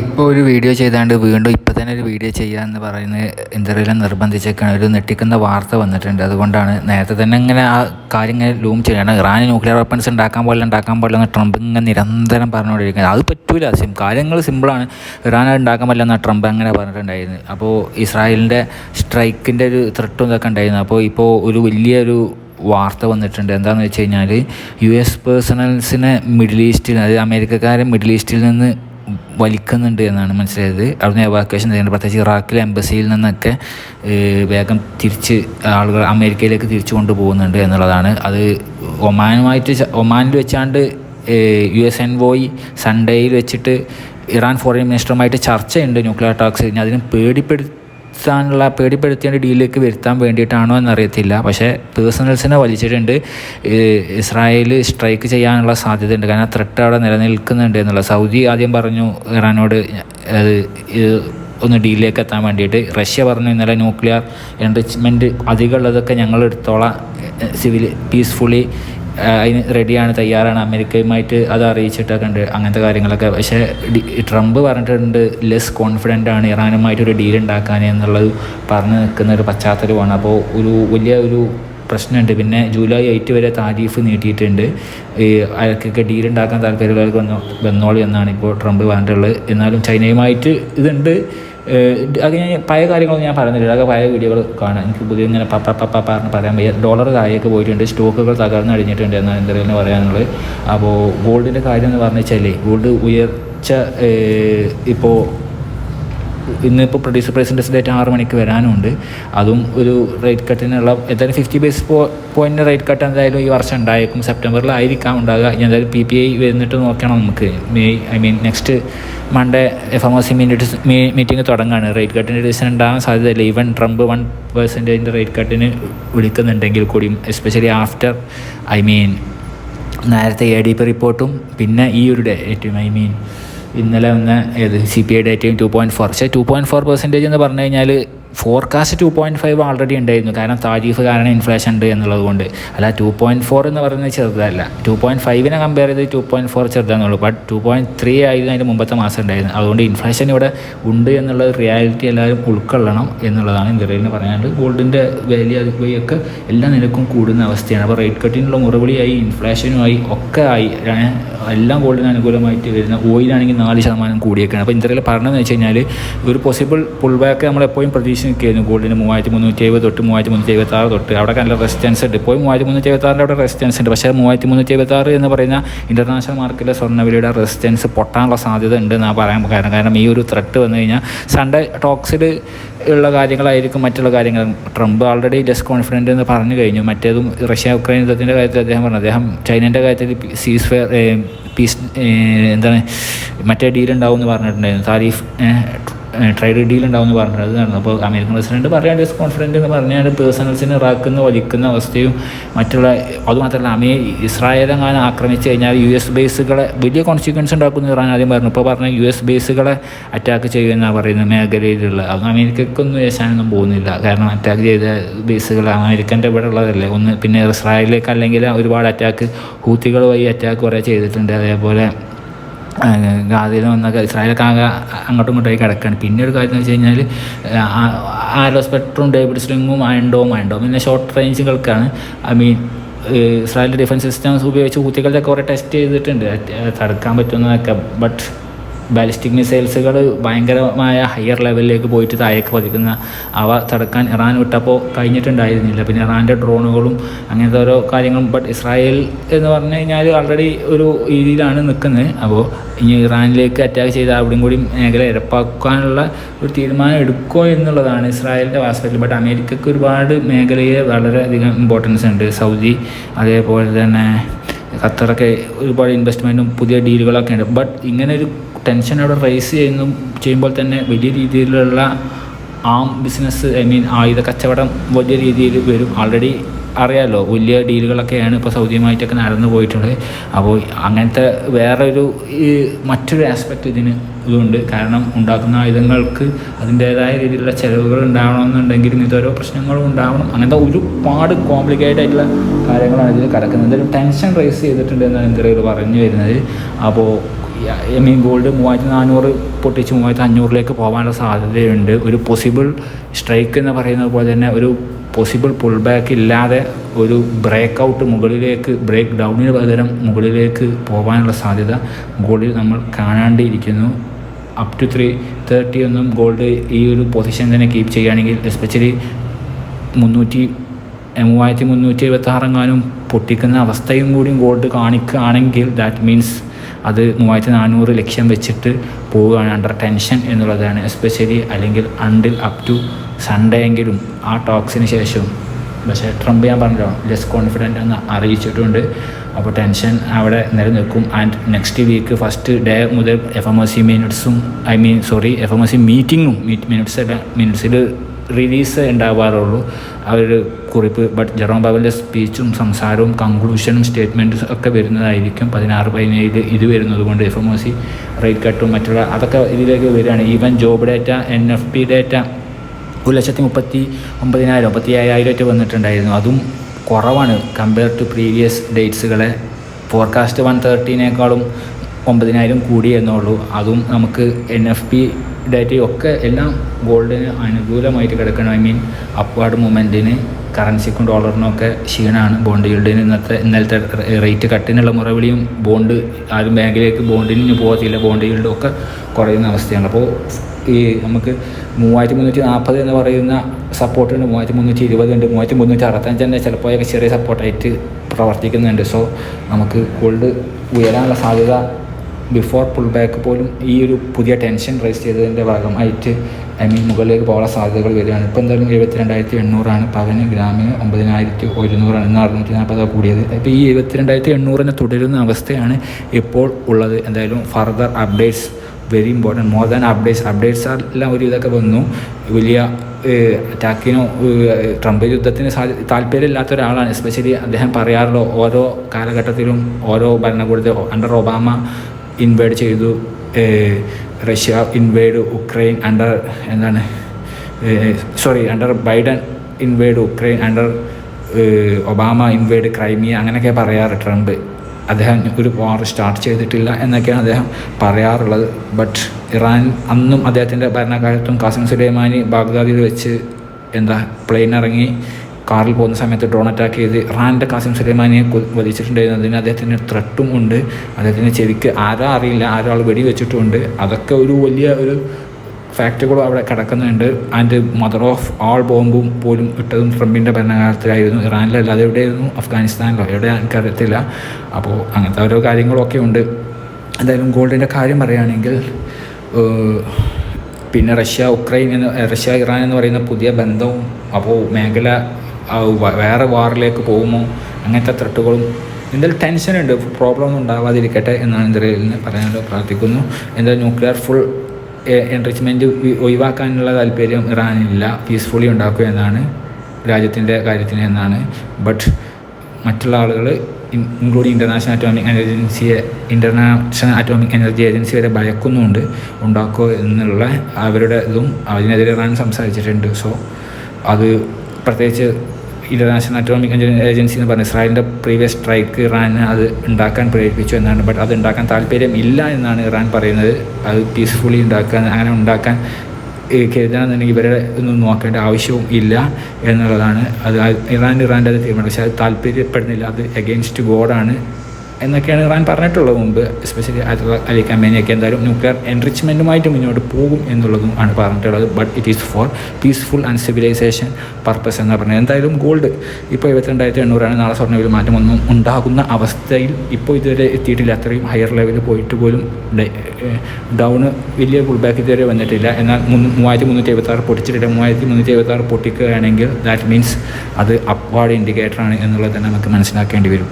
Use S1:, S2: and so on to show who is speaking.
S1: ഇപ്പോൾ ഒരു വീഡിയോ ചെയ്താണ്ട് വീണ്ടും ഇപ്പോൾ തന്നെ ഒരു വീഡിയോ ചെയ്യാമെന്ന് പറയുന്നത് എന്തെങ്കിലും നിർബന്ധിച്ചേക്കാണ്. ഒരു ഞെട്ടിക്കുന്ന വാർത്ത വന്നിട്ടുണ്ട്. അതുകൊണ്ടാണ് നേരത്തെ തന്നെ ഇങ്ങനെ ആ കാര്യം ഇങ്ങനെ ലൂം ചെയ്യണം. ഇറാൻ ന്യൂക്ലിയർ വെപ്പൺസ് ഉണ്ടാക്കാൻ പോലെ ഉണ്ടാക്കാൻ പോലെ എന്ന് ട്രംപ് ഇങ്ങനെ നിരന്തരം പറഞ്ഞുകൊണ്ടിരിക്കുന്നത് അത് പറ്റൂല സിം കാര്യങ്ങൾ സിമ്പിളാണ് ഇറാൻ ഉണ്ടാക്കാൻ പറ്റില്ല എന്ന് ട്രംപ് അങ്ങനെ പറഞ്ഞിട്ടുണ്ടായിരുന്നു. അപ്പോൾ ഇസ്രായേലിന്റെ സ്ട്രൈക്കിന്റെ ഒരു ത്രെട്ടും ഇതൊക്കെ ഉണ്ടായിരുന്നു. അപ്പോൾ ഇപ്പോൾ ഒരു വലിയൊരു വാർത്ത വന്നിട്ടുണ്ട്. എന്താണെന്ന് വെച്ച് കഴിഞ്ഞാൽ യു എസ് പേഴ്സണൽസിനെ മിഡിൽ ഈസ്റ്റിൽ അതായത് അമേരിക്കക്കാരെ മിഡിൽ ഈസ്റ്റിൽ നിന്ന് വലിക്കുന്നുണ്ട് എന്നാണ് മനസ്സിലായത്. അവിടുന്ന് എവാക്വേഷൻ ചെയ്യുന്നുണ്ട് പ്രത്യേകിച്ച് ഇറാഖിലെ എംബസിയിൽ നിന്നൊക്കെ വേഗം തിരിച്ച് ആളുകൾ അമേരിക്കയിലേക്ക് തിരിച്ചു കൊണ്ടുപോകുന്നുണ്ട് എന്നുള്ളതാണ്. അത് ഒമാനുമായിട്ട് ഒമാനിൽ വെച്ചാണ്ട് യു എസ് എൻ വോയി സൺഡേയിൽ വെച്ചിട്ട് ഇറാൻ ഫോറിൻ മിനിസ്റ്ററുമായിട്ട് ചർച്ചയുണ്ട്. ന്യൂക്ലിയർ ടാക്സ് അതിനും അതിന് പേടിപ്പെടുത്താനുള്ള പേടിപ്പെടുത്തിയ ഡീലിലേക്ക് വരുത്താൻ വേണ്ടിയിട്ടാണോ എന്നറിയത്തില്ല. പക്ഷേ പേഴ്സണൽസിനെ വലിച്ചിട്ടുണ്ട്. ഇസ്രായേൽ സ്ട്രൈക്ക് ചെയ്യാനുള്ള സാധ്യതയുണ്ട്. കാരണം ത്രെട്ട് അവിടെ നിലനിൽക്കുന്നുണ്ട് എന്നുള്ള സൗദി ആദ്യം പറഞ്ഞു ഇറാനോട് അത് ഒന്ന് ഡീലിലേക്ക് എത്താൻ വേണ്ടിയിട്ട്. റഷ്യ പറഞ്ഞു ഇന്നലെ ന്യൂക്ലിയർ എൻറിച്ച്മെന്റ് അധികമുള്ളതൊക്കെ ഞങ്ങൾ എടുത്തോളാം. സിവിൽ പീസ്ഫുള്ളി അതിന് റെഡിയാണ് തയ്യാറാണ്. അമേരിക്കയുമായിട്ട് അത് അറിയിച്ചിട്ടൊക്കെ ഉണ്ട് അങ്ങനത്തെ കാര്യങ്ങളൊക്കെ. പക്ഷേ ട്രംപ് പറഞ്ഞിട്ടുണ്ട് ലെസ് കോൺഫിഡന്റ് ആണ് ഇറാനുമായിട്ട് ഒരു ഡീൽ ഉണ്ടാക്കാൻ എന്നുള്ളത് പറഞ്ഞു നിൽക്കുന്ന ഒരു പശ്ചാത്തലമാണ്. അപ്പോൾ ഒരു വലിയ ഒരു പ്രശ്നമുണ്ട്. പിന്നെ ജൂലൈ എയ്റ്റ് വരെ താരീഫ് നീട്ടിയിട്ടുണ്ട്. ഈ അയാൾക്കൊക്കെ ഡീൽ ഉണ്ടാക്കാൻ താല്പര്യമുള്ളവർക്ക് വന്നോ വന്നോളൂ എന്നാണ് ഇപ്പോൾ ട്രംപ് പറഞ്ഞിട്ടുള്ളത്. എന്നാലും ചൈനയുമായിട്ട് ഇതുണ്ട്. ഞാൻ പഴയ കാര്യങ്ങളൊന്നും ഞാൻ പറഞ്ഞില്ല അതൊക്കെ പഴയ വീഡിയോകൾ കാണാം. എനിക്ക് പുതിയ ഇങ്ങനെ പപ്പ പപ്പ പറഞ്ഞ് പറയാൻ വയ്യ. ഡോളർ താഴേക്ക് പോയിട്ടുണ്ട്. സ്റ്റോക്കുകൾ തകർന്ന് അടിഞ്ഞിട്ടുണ്ട് എന്നാണ് എന്തെങ്കിലും പറയാനുള്ളത്. അപ്പോൾ ഗോൾഡിന്റെ കാര്യം എന്ന് പറഞ്ഞു വെച്ചാൽ ഗോൾഡ് ഉയർച്ച ഇപ്പോൾ ഇന്നിപ്പോൾ പ്രൊഡ്യൂസർ പ്രൈസിന്റെ ഡേറ്റ് ആറ് മണിക്ക് വരാനുണ്ട്. അതും ഒരു റേറ്റ് കട്ടിനുള്ള എന്തായാലും fifty base point rate cut എന്തായാലും ഈ വർഷം ഉണ്ടായേക്കും. സെപ്റ്റംബറിലായിരിക്കാം ഉണ്ടാകുക ഇനി എന്തായാലും പി പി ഐ വരുന്നിട്ട് നോക്കണം നമുക്ക്. May I mean next Monday F M O C meet meeting തുടങ്ങുകയാണ് റേറ്റ് കട്ടിന്റെ ഡിസിഷൻ ഉണ്ടാകാൻ സാധ്യതയില്ല ഈവൻ ട്രംപ് വൺ പെർസെന്റേജിന്റെ റേറ്റ് കട്ടിന് വിളിക്കുന്നുണ്ടെങ്കിൽ കൂടിയും എസ്പെഷ്യലി ആഫ്റ്റർ ഐ മീൻ നേരത്തെ എ ഡി പി റിപ്പോർട്ടും പിന്നെ ഈ ഒരു ഡേറ്റും ഐ മീൻ ഇന്നലെ വന്ന ഏത്? സി പി ഐ ഡേറ്റയും ടു പോയിന്റ് ഫോർ പക്ഷേ ടു പോയിന്റ് ഫോർ പെർസെന്റേജ് എന്ന് പറഞ്ഞു കഴിഞ്ഞാൽ forecast two point five already ഉണ്ടായിരുന്നു. കാരണം താരീഫ് കാരണം ഇൻഫ്ലേഷൻ ഉണ്ട് എന്നുള്ളത് കൊണ്ട്. അല്ല ടു പോയിന്റ് ഫോർ എന്ന് പറയുന്നത് ചെറുതല്ല. ടു പോയിന്റ് ഫൈവിനെ കമ്പയർ ചെയ്ത് ടു പോയിന്റ് ഫോർ ചെറുതാണെന്നുള്ളൂ. ബട്ട് ടു പോയിന്റ് ത്രീ ആയിരുന്നു അതിന്റെ മുമ്പത്തെ മാസം ഉണ്ടായിരുന്നു അതുകൊണ്ട് ഇൻഫ്ലേഷൻ ഇവിടെ ഉണ്ട് എന്നുള്ള റിയാലിറ്റി എല്ലാവരും ഉൾക്കൊള്ളണം എന്നുള്ളതാണ് ഇന്ത്യയിൽ പറയാനുള്ളത്. ഗോൾഡിന്റെ വാല്യൂ അതുവഴിയൊക്കെ എല്ലാ നിലക്കും കൂടുന്ന അവസ്ഥയാണ്. അപ്പോൾ റേറ്റ് കട്ടിനുള്ള മുറവിളിയായി ഇൻഫ്ലേഷനുമായി ഒക്കെ ആയി എല്ലാം ഗോൾഡിന് അനുകൂലമായിട്ട് വരുന്ന ഓയിലാണെങ്കിൽ നാല് ശതമാനം കൂടിയൊക്കെയാണ് അപ്പോൾ ഇന്ത്യയിൽ പറഞ്ഞതെന്ന് വെച്ച് കഴിഞ്ഞാൽ ഒരു പോസിബിൾ പുൾ ബാക്ക് നമ്മളെപ്പോഴും പ്രതീക്ഷ നിൽക്കുകയായിരുന്നു ഗോൾഡിന് മൂവായിരത്തി മുന്നൂറ്റി എഴുപത് തൊട്ട് മൂവായിരത്തി മുന്നൂറ്റി എഴുപത്തി ആറ് തൊട്ട്. അവിടെ നല്ല റെസിസ്റ്റൻസ് ഉണ്ട്. ഇപ്പോൾ മൂവായിരത്തി മുന്നൂറ്റി എഴുപത്തി ആറിന്റെ അവിടെ റെസിസ്റ്റൻസ് ഉണ്ട്. പക്ഷേ മൂവായിരത്തി മുന്നൂറ്റി എഴുപത്തി ആറ് എന്ന് പറയുന്ന ഇന്റർനാഷണൽ മാർക്കറ്റിലെ സ്വർണവിലയുടെ റെസിസ്റ്റൻസ് പൊട്ടാനുള്ള സാധ്യത ഉണ്ട് എന്നാണ് പറയാൻ കാരണം. കാരണം ഈ ഒരു ത്രെട്ട് വന്നു കഴിഞ്ഞാൽ സൺഡേ ടോക്സിൽ ഉള്ള കാര്യങ്ങളായിരിക്കും മറ്റുള്ള കാര്യങ്ങൾ. ട്രംപ് ആൾറെഡി ലെസ് കോൺഫിഡന്റ് എന്ന് പറഞ്ഞു കഴിഞ്ഞു. മറ്റേതും റഷ്യ ഉക്രൈൻ യുദ്ധത്തിന്റെ കാര്യത്തിൽ അദ്ദേഹം പറഞ്ഞു. അദ്ദേഹം ചൈനേന്റെ കാര്യത്തിൽ സീസ് ഫെയർ പീസ് എന്താണ് മറ്റേ ഡീലുണ്ടാവും എന്ന് പറഞ്ഞിട്ടുണ്ടായിരുന്നു. താരീഫ് ട്രേഡ് ഡീൽ ഉണ്ടാവുമെന്ന് പറഞ്ഞത് നടന്നു അപ്പോൾ അമേരിക്കൻ പ്രസിഡന്റ് പറയാൻ ഡിസ് കോൺഫിഡന്റ് എന്ന് പറഞ്ഞാൽ പേഴ്സണൽസിനെ ഇറാക്കുന്ന വലിക്കുന്ന അവസ്ഥയും മറ്റുള്ള അതുമാത്രമല്ല അമേ ഇസ്രായേൽ അങ്ങനെ ആക്രമിച്ചു കഴിഞ്ഞാൽ യു എസ് ബേസുകളെ വലിയ കോൺസിക്വൻസ് ഉണ്ടാക്കുന്ന ഇറാൻ ആദ്യം പറഞ്ഞു. ഇപ്പോൾ പറഞ്ഞ യു എസ് ബേസുകളെ അറ്റാക്ക് ചെയ്യുമെന്നാണ് പറയുന്നത് മേഖലയിലുള്ള അത് അമേരിക്കക്കൊന്നും ഏശാനൊന്നും പോകുന്നില്ല. കാരണം അറ്റാക്ക് ചെയ്ത ബേസുകൾ അമേരിക്കന്റെ ഇവിടെ ഉള്ളതല്ലേ. ഒന്ന് പിന്നെ ഇസ്രായേലിലേക്ക് അല്ലെങ്കിൽ ഒരുപാട് അറ്റാക്ക് ഹൂത്തികൾ വഴി അറ്റാക്ക് കുറേ ചെയ്തിട്ടുണ്ട്. അതേപോലെ ഗാദിയിൽ വന്നൊക്കെ ഇസ്രായേലൊക്കെ അങ്ങോട്ടും ഇങ്ങോട്ടായി കിടക്കുകയാണ് പിന്നെ ഒരു കാര്യം എന്ന് വെച്ച് കഴിഞ്ഞാൽ ആരോ സ്പെക്ട്രും ഡേവിഡ് സ്ലിങ്ങും അയൻഡോം അയൻഡോം പിന്നെ ഷോർട്ട് റേഞ്ച് റേഞ്ചുകൾക്കാണ് ഐ മീൻ ഇസ്രായേലിന്റെ ഡിഫൻസ് സിസ്റ്റംസ് ഉപയോഗിച്ച് കുത്തികളുടെ കുറേ ടെസ്റ്റ് ചെയ്തിട്ടുണ്ട്. തടുക്കാൻ പറ്റുന്നതൊക്കെ ബട്ട് ബാലിസ്റ്റിക് മിസൈൽസുകൾ ഭയങ്കരമായ ഹയർ ലെവലിലേക്ക് പോയിട്ട് താഴേക്ക് പതിക്കുന്ന അവ തടുക്കാൻ ഇറാൻ വിട്ടപ്പോൾ കഴിഞ്ഞിട്ടുണ്ടായിരുന്നില്ല. പിന്നെ ഇറാന്റെ ഡ്രോണുകളും അങ്ങനത്തെ ഓരോ കാര്യങ്ങളും. ബട്ട് ഇസ്രായേൽ എന്ന് പറഞ്ഞു കഴിഞ്ഞാൽ ആൾറെഡി ഒരു രീതിയിലാണ് നിൽക്കുന്നത്. അപ്പോൾ ഇനി ഇറാനിലേക്ക് അറ്റാക്ക് ചെയ്ത് അവിടെയും കൂടി മേഖല ഇരപ്പാക്കാനുള്ള ഒരു തീരുമാനം എടുക്കുമോ എന്നുള്ളതാണ് ഇസ്രായേലിന്റെ വാസ്തവത്തിൽ. ബട്ട് അമേരിക്കയ്ക്ക് ഒരുപാട് മേഖലയെ വളരെയധികം ഇമ്പോർട്ടൻസ് ഉണ്ട്. സൗദി അതേപോലെ തന്നെ ഖത്തറൊക്കെ ഒരുപാട് ഇൻവെസ്റ്റ്മെന്റും പുതിയ ഡീലുകളൊക്കെ ഉണ്ട്. ബട്ട് ഇങ്ങനെ ഒരു ടെൻഷൻ അവിടെ റേസ് ചെയ്യുന്നു ചെയ്യുമ്പോൾ തന്നെ വലിയ രീതിയിലുള്ള ആം ബിസിനസ് ഐ മീൻ ആയുധ കച്ചവടം വലിയ രീതിയിൽ വരും. ആൾറെഡി അറിയാമല്ലോ വലിയ ഡീലുകളൊക്കെയാണ് ഇപ്പോൾ സൗദിയുമായിട്ടൊക്കെ നടന്നു പോയിട്ടുള്ളത് അപ്പോൾ അങ്ങനത്തെ വേറൊരു ഈ മറ്റൊരു ആസ്പെക്റ്റ് ഇതിന് ഇതുണ്ട്. കാരണം ഉണ്ടാക്കുന്ന ആയുധങ്ങൾക്ക് അതിന്റേതായ രീതിയിലുള്ള ചിലവുകൾ ഉണ്ടാവണമെന്നുണ്ടെങ്കിലും ഇതോരോ പ്രശ്നങ്ങളും ഉണ്ടാവണം. അങ്ങനത്തെ ഒരുപാട് കോംപ്ലിക്കേറ്റഡ് ആയിട്ടുള്ള കാര്യങ്ങളാണ് ഇതിൽ കിടക്കുന്നത്. എന്തെങ്കിലും ടെൻഷൻ റേസ് ചെയ്തിട്ടുണ്ട് എന്നാണ് എന്തെങ്കിലും പറഞ്ഞു വരുന്നത്. അപ്പോൾ ഐ മീൻ ഗോൾഡ് മൂവായിരത്തി നാനൂറ് പൊട്ടിച്ച് മൂവായിരത്തി അഞ്ഞൂറിലേക്ക് പോകാനുള്ള സാധ്യതയുണ്ട്. ഒരു പോസിബിൾ സ്ട്രൈക്ക് എന്ന് പറയുന്നത് പോലെ തന്നെ ഒരു പോസിബിൾ പുൾ ബാക്ക് ഇല്ലാതെ ഒരു ബ്രേക്ക് ഔട്ട് മുകളിലേക്ക് ബ്രേക്ക് ഡൗണിന് പകരം മുകളിലേക്ക് പോകാനുള്ള സാധ്യത ഗോൾഡിൽ നമ്മൾ കാണാണ്ടിരിക്കുന്നു. അപ് ടു ത്രീ തേർട്ടി ഒന്നും ഗോൾഡ് ഈ ഒരു പൊസിഷൻ തന്നെ കീപ്പ് ചെയ്യുകയാണെങ്കിൽ എസ്പെഷ്യലി മുന്നൂറ്റി മൂവായിരത്തി മുന്നൂറ്റി എഴുപത്തി ആറെങ്ങാനും പൊട്ടിക്കുന്ന അവസ്ഥയും കൂടി ഗോൾഡ് കാണിക്കുകയാണെങ്കിൽ ദാറ്റ് മീൻസ് അത് മൂവായിരത്തി നാനൂറ് ലക്ഷ്യം വെച്ചിട്ട് പോവുകയാണ് അണ്ടർ ടെൻഷൻ എന്നുള്ളതാണ്. എസ്പെഷ്യലി അല്ലെങ്കിൽ അണ്ടിൽ അപ് ടു സൺഡേ എങ്കിലും ആ ടോക്സിന് ശേഷവും. പക്ഷേ ട്രംപ് ഞാൻ പറഞ്ഞല്ലോ ലെസ് കോൺഫിഡന്റ് എന്ന് അറിയിച്ചിട്ടുണ്ട്. അപ്പോൾ ടെൻഷൻ അവിടെ നിലനിൽക്കും. And next week first day മുതൽ F M S C മിനിറ്റ്സും I mean sorry F M S C മീറ്റിങ്ങും minutes അല്ല മിനിറ്റ്സിൽ റിലീസ് ഉണ്ടാവാറുള്ളൂ. ആ ഒരു കുറിപ്പ് ബട്ട് ജെറോം ബാബലിന്റെ സ്പീച്ചും സംസാരവും കൺക്ലൂഷനും സ്റ്റേറ്റ്മെന്റ്സും ഒക്കെ വരുന്നതായിരിക്കും പതിനാറ് പതിനേഴ് ഇത് വരുന്നത് കൊണ്ട് F M O C rate കട്ടും മറ്റുള്ള അതൊക്കെ ഇതിലേക്ക് വരികയാണ്. Even job data N F P data ഒരു ലക്ഷത്തി മുപ്പത്തി ഒമ്പതിനായിരം മുപ്പത്തി ആയിട്ട് വന്നിട്ടുണ്ടായിരുന്നു. അതും കുറവാണ് കമ്പയർ ടു പ്രീവിയസ് ഡേറ്റ്സുകളെ ഫോർകാസ്റ്റ് വൺ തേർട്ടീനേക്കാളും ഒമ്പതിനായിരം കൂടി എന്നുള്ളൂ അതും നമുക്ക് എൻ എഫ് പി ഡേറ്റയും ഒക്കെ എല്ലാം ഗോൾഡിന് അനുകൂലമായിട്ട് കിടക്കണം. ഐ മീൻ അപ്വാർഡ് മൂവ്മെന്റിന് കറൻസിക്കും ഡോളറിനൊക്കെ ക്ഷീണമാണ്. ബോണ്ട് ഈൽഡിന് ഇന്നത്തെ ഇന്നലത്തെ റേറ്റ് കട്ടിനുള്ള മുറവിളിയും ബോണ്ട് ആരും ബാങ്കിലേക്ക് ബോണ്ടിന് പോകത്തില്ല. ബോണ്ട് ഈൽഡും ഒക്കെ കുറയുന്ന അവസ്ഥയാണ്. അപ്പോൾ ഈ നമുക്ക് മൂവായിരത്തി മുന്നൂറ്റി നാൽപ്പത് എന്ന് പറയുന്ന സപ്പോർട്ടുണ്ട് മൂവായിരത്തി മുന്നൂറ്റി ഇരുപത് ഉണ്ട്. മൂവായിരത്തി മുന്നൂറ്റി അറുപത്തഞ്ച് തന്നെ ചിലപ്പോഴൊക്കെ ചെറിയ സപ്പോർട്ടായിട്ട് പ്രവർത്തിക്കുന്നുണ്ട്. സോ നമുക്ക് ഗോൾഡ് ഉയരാനുള്ള സാധ്യത ബിഫോർ പുൾ ബാക്ക് പോലും ഈ ഒരു പുതിയ ടെൻഷൻ റേസ് ചെയ്തതിന്റെ ഭാഗമായിട്ട് ഐ മീൻ മുകളിലേക്ക് പോകാനുള്ള സാധ്യതകൾ വരികയാണ്. ഇപ്പോൾ എന്തായാലും എഴുപത്തി രണ്ടായിരത്തി എണ്ണൂറാണ് പവന് ഗ്രാമിന് ഒമ്പതിനായിരത്തി ഒരുന്നൂറാണ് ഇന്ന് അറുന്നൂറ്റി നാൽപ്പതാണ് കൂടിയത്. അപ്പോൾ ഈ എഴുപത്തി രണ്ടായിരത്തി എണ്ണൂറിന് തുടരുന്ന അവസ്ഥയാണ് ഇപ്പോൾ ഉള്ളത്. എന്തായാലും further updates very important more than updates updates എല്ലാം ഒരു ഇതൊക്കെ വന്നു. വലിയ അറ്റാക്കിനോ ട്രംപ് യുദ്ധത്തിന് താല്പര്യമില്ലാത്ത ഒരാളാണ്. എസ്പെഷ്യലി അദ്ദേഹം പറയാറുള്ള ഓരോ കാലഘട്ടത്തിലും ഓരോ ഭരണകൂടത്തിൽ അണ്ടർ ഒബാമ ഇൻവേഡ് ചെയ്തു. റഷ്യ ഇൻവേഡ് ഉക്രൈൻ അണ്ടർ എന്താണ്? Sorry under Biden invade Ukraine under Obama invade Crimea അങ്ങനെയൊക്കെ പറയാറ് ട്രംപ്. അദ്ദേഹം ഒരു വാർ സ്റ്റാർട്ട് ചെയ്തിട്ടില്ല എന്നൊക്കെയാണ് അദ്ദേഹം പറയാറുള്ളത്. ബട്ട് ഇറാൻ അന്നും അദ്ദേഹത്തിന്റെ ഭരണകാലത്തും കാസിം സുലൈമാനി ബാഗ്ദാദിൽ വെച്ച് എന്താ പ്ലെയിൻ ഇറങ്ങി. കാറിൽ പോകുന്ന സമയത്ത് ഡ്രോൺ അറ്റാക്ക് ചെയ്ത് റാന്റെ കാസിം സുലൈമാനിയെ വധിച്ചിട്ടുണ്ടായിരുന്നതിന് അദ്ദേഹത്തിന് ത്രട്ടും ഉണ്ട്. അദ്ദേഹത്തിന് ചെവിക്ക് ആരാ അറിയില്ല. ആരോ ആൾ വെടി വെച്ചിട്ടുമുണ്ട് അതൊക്കെ ഒരു വലിയ ഒരു ഫാക്ടറികളും അവിടെ കിടക്കുന്നുണ്ട്. ആൻഡ് മദർ ഓഫ് ആൾ ബോംബും പോലും ഇട്ടതും ട്രംപിന്റെ ഭരണകാലത്തിലായിരുന്നു. ഇറാനിലല്ല എവിടെയായിരുന്നു? അഫ്ഗാനിസ്ഥാനിലോ? എവിടെ എനിക്കറിയത്തില്ല. അപ്പോൾ അങ്ങനത്തെ ഓരോ കാര്യങ്ങളൊക്കെ ഉണ്ട്. എന്തായാലും ഗോൾഡിന്റെ കാര്യം പറയുകയാണെങ്കിൽ പിന്നെ റഷ്യ ഉക്രൈൻ എന്ന് റഷ്യ ഇറാൻ എന്ന് പറയുന്ന പുതിയ ബന്ധവും അപ്പോൾ മേഖല വേറെ വാറിലേക്ക് പോകുമോ? അങ്ങനത്തെ ത്രട്ടുകളും എന്തായാലും ടെൻഷനുണ്ട് പ്രോബ്ലം ഒന്നും ഉണ്ടാവാതിരിക്കട്ടെ എന്നാണ് ഇന്ത്യയിൽ പറയാനുള്ള പ്രാർത്ഥിക്കുന്നു. എന്താ ന്യൂക്ലിയർ ഫുൾ എൻറിച്ച്മെന്റ് ഒഴിവാക്കാനുള്ള താല്പര്യം ഇറാനില്ല പീസ്ഫുള്ളി ഉണ്ടാക്കുക എന്നാണ് രാജ്യത്തിന്റെ കാര്യത്തിന് എന്നാണ്. ബട്ട് മറ്റുള്ള ആളുകൾ ഇൻക്ലൂഡിങ് ഇന്റർനാഷണൽ അറ്റോമിക് എനർജൻസിയെ ഇന്റർനാഷണൽ അറ്റോമിക് എനർജി ഏജൻസി വരെ ഭയക്കുന്നുണ്ട് ഉണ്ടാക്കുക എന്നുള്ള അവരുടെ ഇതും. അതിനെതിരെ ഇറാൻ സംസാരിച്ചിട്ടുണ്ട്. സോ അത് പ്രത്യേകിച്ച് ഇന്റർനാഷണൽ അറ്റോമിക് ഏജൻസി എന്ന് പറഞ്ഞ ഇസ്രായേലിന്റെ പ്രീവിയസ് സ്ട്രൈക്ക് ഇറാന് അത് ഉണ്ടാക്കാൻ പ്രേരിപ്പിച്ചു എന്നാണ്. ബട്ട് അത് ഉണ്ടാക്കാൻ താല്പര്യം ഇല്ല എന്നാണ് ഇറാൻ പറയുന്നത്. അത് പീസ്ഫുള്ളി ഉണ്ടാക്കാൻ അങ്ങനെ ഉണ്ടാക്കാൻ കരുതാണെന്നുണ്ടെങ്കിൽ ഇവരെ ഒന്നും നോക്കേണ്ട ആവശ്യവും ഇല്ല എന്നുള്ളതാണ്. അത് ഇറാൻ ഇറാന്റെ അത് തീരുമാനം. പക്ഷേ അത് താല്പര്യപ്പെടുന്നില്ല. അത് എഗെയിൻസ്റ്റ് ഗോഡാണ് എന്നൊക്കെയാണ് ഇറാൻ പറഞ്ഞിട്ടുള്ളത് മുമ്പ്. എസ്പെഷ്യലി അലി കമ്പനിയൊക്കെ എന്തായാലും ന്യൂക്ലിയർ എൻറിച്ച്മെന്റുമായിട്ട് മുന്നോട്ട് പോകും എന്നുള്ളതും ആണ് പറഞ്ഞിട്ടുള്ളത്. But it is for peaceful and civilisation purpose എന്ന് പറഞ്ഞത്. എന്തായാലും ഗോൾഡ് ഇപ്പോൾ ഇരുപത്തിരണ്ടായിരത്തി എണ്ണൂറാണ്. നാളെ സ്വർണവിൽ മാറ്റമൊന്നും ഉണ്ടാകുന്ന അവസ്ഥയിൽ ഇപ്പോൾ ഇതുവരെ എത്തിയിട്ടില്ല. അത്രയും ഹയർ ലെവലിൽ പോയിട്ട് പോലും ഡൗൺ വലിയ പുൾ ബാക്ക് ഇതുവരെ വന്നിട്ടില്ല. എന്നാൽ മൂവായിരത്തി മുന്നൂറ്റി എഴുപത്തി ആറ് പൊട്ടിച്ചിട്ടില്ല മൂവായിരത്തി മുന്നൂറ്റി എഴുപത്തി ആറ് പൊട്ടിക്കുകയാണെങ്കിൽ ദാറ്റ് മീൻസ് അത് അപ്വാർഡ് ഇൻഡിക്കേറ്ററാണ് എന്നുള്ളത് തന്നെ നമുക്ക് മനസ്സിലാക്കേണ്ടി വരും.